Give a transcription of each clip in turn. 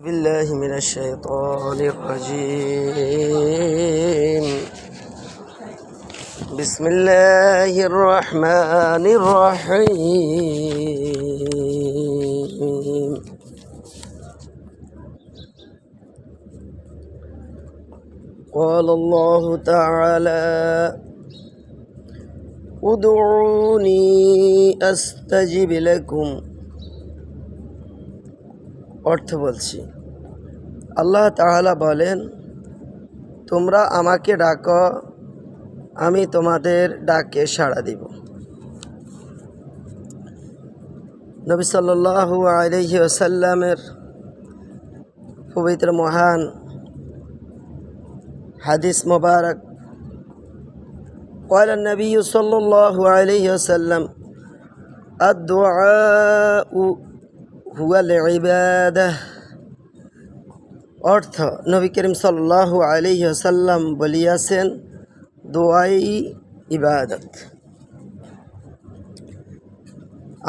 بالله من الشيطان الرجيم. بسم الله الرحمن الرحيم. قال الله تعالى ادعوني أستجب لكم. অর্থ বলছি আল্লাহ তাআলা বলেন তোমরা আমাকে ডাকো আমি তোমাদের ডাকে সাড়া দিব নবী সাল্লাল্লাহু আলাইহি ওয়াসাল্লামের পবিত্র মহান হাদিস মোবারক قال النبي صلى الله عليه وسلم الدعاء হুয়াল ইবাদাহ অর্থ, নবী করিম সাল্লাল্লাহু আলাইহি সাল্লাম বলিয়াছেন, দোয়াই ইবাদত।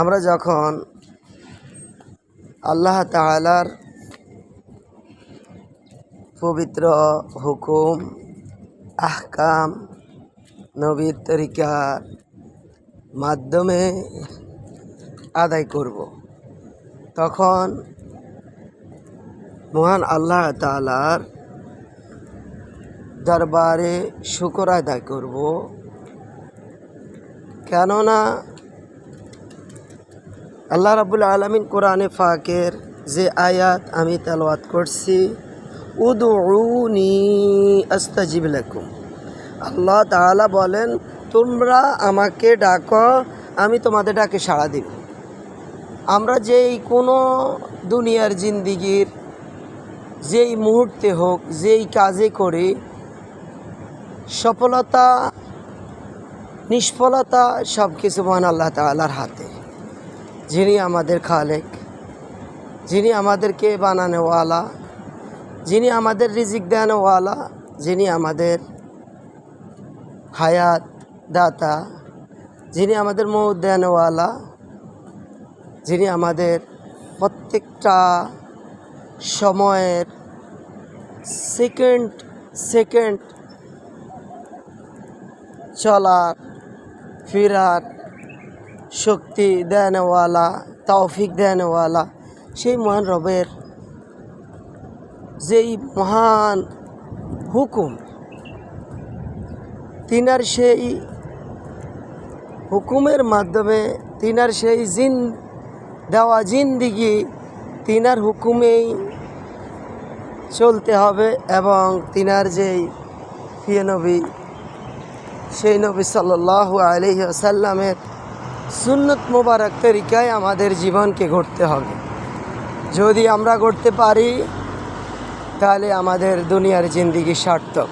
আমরা যখন আল্লাহ তাআলার পবিত্র হুকুম, আহকাম, নবীর তরিকার মাধ্যমে আদায় করব তখন মহান আল্লাহ তালার দরবারে শুকর আদায় করব। কেননা আল্লাহ রাবুল আলমিন কোরআনে ফাকের যে আয়াত আমি তেলওয়াত করছি উদুনি আস্তাজিব লাকুম। আল্লাহ তাআলা বলেন, তোমরা আমাকে ডাকো, আমি তোমাদের ডাকে সাড়া দিব। আমরা যেই কোনো দুনিয়ার জিন্দিগির যেই মুহূর্তে হোক, যেই কাজে করি, সফলতা, নিষ্ফলতা সব কিছু মহান আল্লাহ তালার হাতে। যিনি আমাদের খালেক, যিনি আমাদেরকে বানানোওয়ালা, যিনি আমাদের রিজিক দেনওয়ালা যিনি আমাদের হায়াত দাতা, যিনি আমাদের মৌত দেনওয়ালা যিনি আমাদের প্রত্যেকটা সময়ের সেকেন্ড সেকেন্ড চলার, ফেরার শক্তি দেনওয়ালা, তৌফিক দেনওয়ালা, সেই মহান রবের যেই মহান হুকুম, তিনার সেই হুকুমের মাধ্যমে তিনার সেই জিন দেওয়া জিন্দিগি তিনার হুকুমেই চলতে হবে এবং তিনার যেই প্রিয় নবী, সেই নবী সাল্লাল্লাহু আলহি সুন্নত মোবারক তরিকায় আমাদের জীবনকে গড়তে হবে। যদি আমরা গড়তে পারি, তাহলে আমাদের দুনিয়ার জিন্দিগি সার্থক।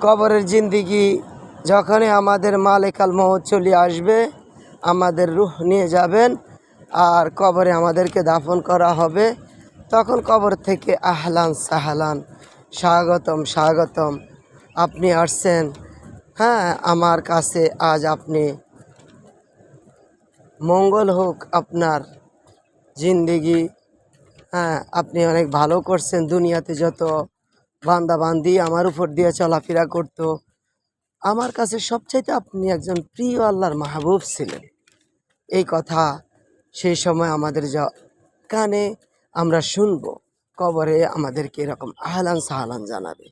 কবরের জিন্দিগি যখনই আমাদের মালেকাল মহৎ চলে আসবে আমাদের রুহ নিয়ে যাবেন আর কবরে আমাদেরকে দাফন করা হবে। তখন কবর থেকে আহলান সাহলান। স্বাগতম স্বাগতম। আপনি আসছেন। হ্যাঁ আমার কাছে আজ আপনি মঙ্গল হোক আপনার জিন্দিগি। হ্যাঁ আপনি অনেক ভালো করছেন। দুনিয়াতে যত বান্দাবান্দি আমার উপর দিয়ে চলাফেরা করতো আমার কাছে সবচাইতে আপনি একজন প্রিয় আল্লাহর মাহবুব ছিলেন। এই কথা সেই সময় আমাদের যা কানে আমরা শুনব, কবরে আমাদেরকে এরকম আহলান সাহালান জানাবে।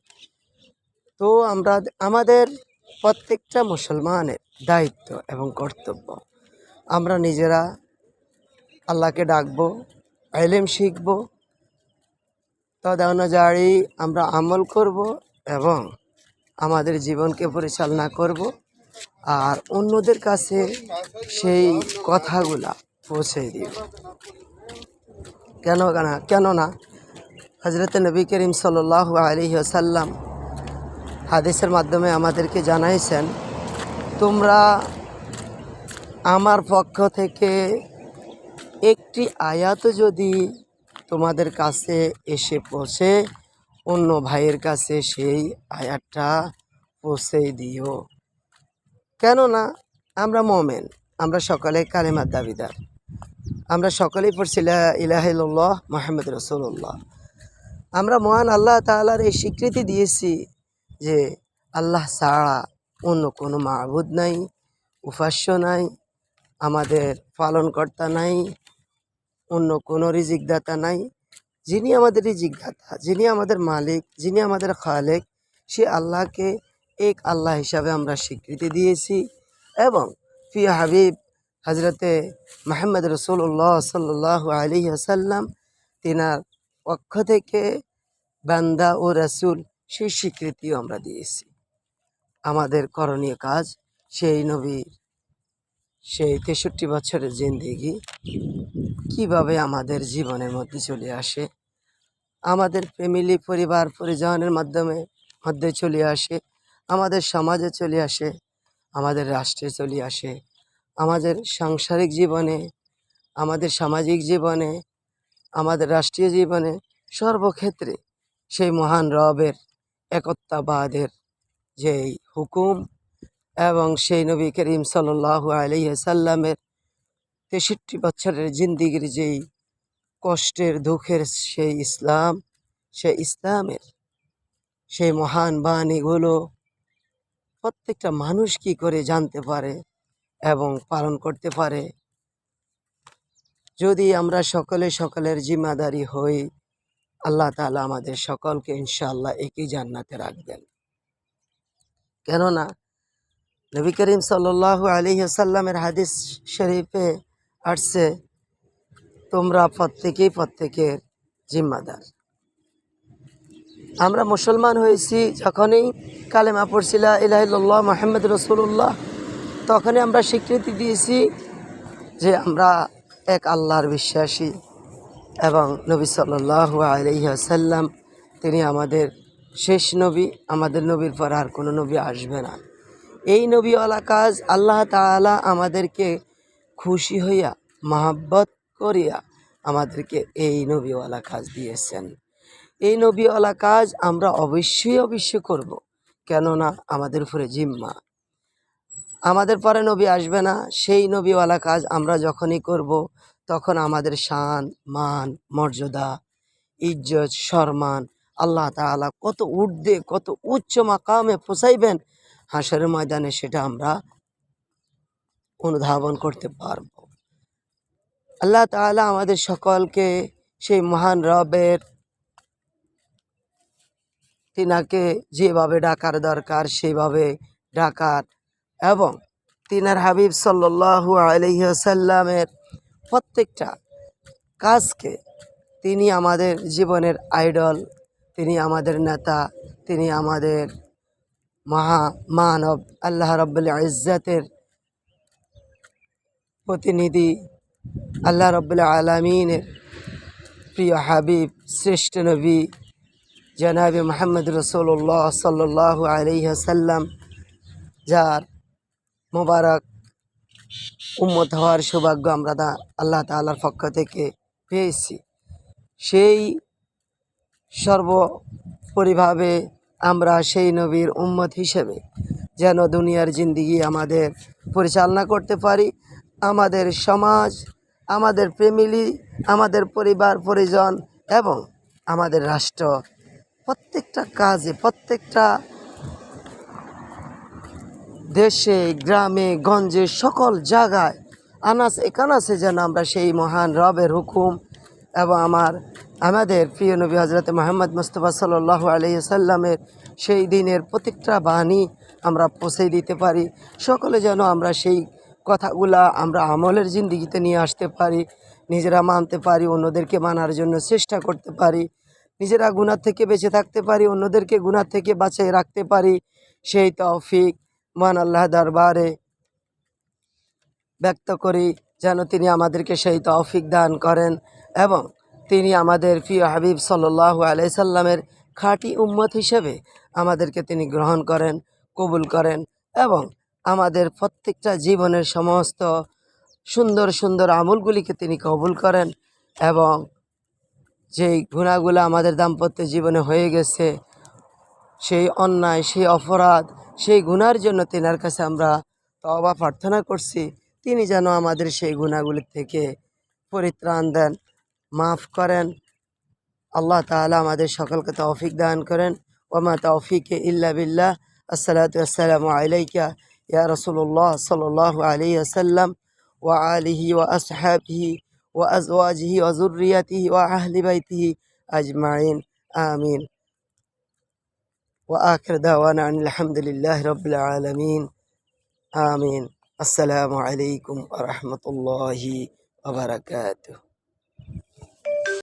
তো আমরা আমাদের প্রত্যেকটা মুসলমানের দায়িত্ব এবং কর্তব্য। আমরা নিজেরা আল্লাহকে ডাকবো আইলেম শিখব, তদানুযায়ী আমরা আমল করব এবং আমাদের জীবনকে পরিচালনা করব। আর অন্যদের কাছে সেই কথাগুলা পৌঁছে দিব। কেন কেন কেননা হজরত নবী করিম সাল আলী আসাল্লাম হাদিসের মাধ্যমে আমাদেরকে জানাইছেন, তোমরা আমার পক্ষ থেকে একটি আয়াত যদি তোমাদের কাছে এসে পৌঁছে অন্য ভাইয়ের কাছে সেই আয়াতটা পৌঁছে দিও। কেননা আমরা মোমেন, আমরা সকালে কালেমার দাবিদার। আমরা সকলেই পড়ছি, লা ইলাহা ইল্লাল্লাহ মোহাম্মদ রসুল্লাহ আমরা মহান আল্লাহ তাআলার এই স্বীকৃতি দিয়েছি যে আল্লাহ ছাড়া অন্য কোনো মাহবুদ নাই, উপাস্য নাই, আমাদের পালনকর্তা নাই, অন্য কোনো রিজিকদাতা নাই। যিনি আমাদের রিজিকদাতা যিনি আমাদের মালিক, যিনি আমাদের খালেক, সে আল্লাহকে এক আল্লাহ হিসাবে আমরা স্বীকৃতি দিয়েছি এবং ফি হাবিব হজরতে মাহমদ রসুল্লাহ সাল্লাহ আলী আসাল্লাম তিনার পক্ষ থেকে বান্দা ও রসুল সেই স্বীকৃতিও আমরা দিয়েছি। আমাদের করণীয় কাজ সেই নবীর সেই তেষট্টি বছরের জিন্দেগি কীভাবে আমাদের জীবনের মধ্যে চলে আসে আমাদের ফ্যামিলি পরিবার, পরিজনের মাধ্যমে মধ্যে চলে আসে, আমাদের সমাজে চলে আসে, আমাদের রাষ্ট্রে চলে আসে, আমাদের সাংসারিক জীবনে, আমাদের সামাজিক জীবনে, আমাদের রাষ্ট্রীয় জীবনে সর্বক্ষেত্রে সেই মহান রবের একত্বাবাদের যেই হুকুম এবং সেই নবী করিম সাল্লাল্লাহু আলাইহি সাল্লামের তেষট্টি বছরের জিন্দিগির যেই কষ্টের দুঃখের সেই ইসলাম, সেই ইসলামের সেই মহান বাণীগুলো প্রত্যেকটা মানুষ কি করে জানতে পারে এবং পালন করতে পারে? যদি আমরা সকলে সকলের জিম্মাদারি হই, আল্লাহ তাআলা আমাদের সকলকে ইনশাআল্লাহ একই জান্নাতে রাখবেন। কেননা নবী করিম সাল্লাল্লাহু আলাইহি সাল্লামের হাদিস শরীফে আসছে তোমরা প্রত্যেকেই প্রত্যেকের জিম্মাদার। আমরা মুসলমান হয়েছি যখনই কালেমা পড়ছিলা ইলাহিল্লাহ মোহাম্মদ রসুল্লাহ তখনই আমরা স্বীকৃতি দিয়েছি যে আমরা এক আল্লাহর বিশ্বাসী এবং নবী সাল্লাহ আলহিহাসাল্লাম তিনি আমাদের শেষ নবী, আমাদের নবীর পর আর কোনো নবী আসবে না। এই নবীওয়ালা কাজ আল্লাহ তাআলা আমাদেরকে খুশি হইয়া, মহাব্বত করিয়া আমাদেরকে এই নবীওয়ালা কাজ দিয়েছেন এই নবীওয়ালা কাজ আমরা অবশ্যই অবশ্যই করব। কেননা আমাদের উপরে জিম্মা আমাদের পরে নবী আসবে না, সেই নবীওয়ালা কাজ আমরা যখনই করব, তখন আমাদের শান, মান, মর্যাদা, ইজ্জত, সম্মান আল্লাহ তাআলা কত ঊর্ধ্বে, কত উচ্চ মাকামে পৌঁছাইবেন হাঁসের ময়দানে সেটা আমরা অনুধাবন করতে পারব আল্লাহ তাআলা আমাদের সকলকে সেই মহান রবের তিনাকে যেভাবে ডাকার দরকার, সেভাবে ডাকার এবং তিনার হাবিব সাল্লাল্লাহু আলাইহি সাল্লামের প্রত্যেকটা কাজকে তিনি আমাদের জীবনের আইডল, তিনি আমাদের নেতা, তিনি আমাদের মহা মানব, আল্লাহ রব্বুল ইজ্জাতের প্রতিনিধি আল্লাহ রব্বুল আলমিনের প্রিয় হাবিব, শ্রেষ্ঠ নবী জনাবি মোহাম্মদ রসুল্লাহ সাল্লাহ আলহ্লাম যার মোবারক উম্মত হওয়ার সৌভাগ্য আমরা আল্লাহ তালার পক্ষ থেকে পেয়েছি। সেই সর্বোপরিভাবে আমরা সেই নবীর উম্মত হিসেবে যেন দুনিয়ার জিন্দিগি আমাদের পরিচালনা করতে পারি, আমাদের সমাজ আমাদের ফ্যামিলি, আমাদের পরিবার, পরিজন এবং আমাদের রাষ্ট্র। প্রত্যেকটা কাজে, প্রত্যেকটা দেশে, গ্রামে, গঞ্জে, সকল জায়গায় আনাস একানাসে যেন আমরা সেই মহান রবের হুকুম এবং আমার, আমাদের প্রিয় নবী হজরত মোহাম্মদ মুস্তফা সাল্লাহ আলহিসাল্লামের সেই দিনের প্রত্যেকটা বাণী আমরা পৌঁছে দিতে পারি। সকলে যেন আমরা সেই কথাগুলা আমরা আমলের জিন্দিগিতে নিয়ে আসতে পারি, নিজেরা মানতে পারি, অন্যদেরকে মানার জন্য চেষ্টা করতে পারি, নিজেরা গুণার থেকে বেঁচে থাকতে পারি, অন্যদেরকে গুণার থেকে বাঁচিয়ে রাখতে পারি। সেই তৌফিক মান আল্লাহ দরবারে ব্যক্ত করি যেন তিনি আমাদেরকে সেই তৌফিক দান করেন এবং তিনি আমাদের প্রিয় হাবিব সাল্লাহ আলাইসাল্লামের খাঁটি উম্মত হিসেবে আমাদেরকে তিনি গ্রহণ করেন, কবুল করেন এবং আমাদের প্রত্যেকটা জীবনের সমস্ত সুন্দর সুন্দর আমলগুলিকে তিনি কবুল করেন এবং যেই গুণাগুলো আমাদের দাম্পত্য জীবনে হয়ে গেছে, সেই অন্যায়, সেই অপরাধ, সেই গুনার জন্য তেনার কাছে আমরা তবা প্রার্থনা করছি। তিনি যেন আমাদের সেই গুণাগুলির থেকে পরিত্রাণ দেন, মাফ করেন। আল্লাহ তাআলা আমাদের সকলকে তৌফিক দান করেন। ওমা তৌফিকে ইল্লা বিল্লাহ। আসসালাতু আসসালামু আলাইকা يا رسول الله صلى الله عليه وسلم وآله وأصحابه وأزواجه وذريته وأهل بيته أجمعين. آمين. وآخر دعوانا عن الحمد لله رب العالمين. آمين. السلام عليكم ورحمة الله وبركاته.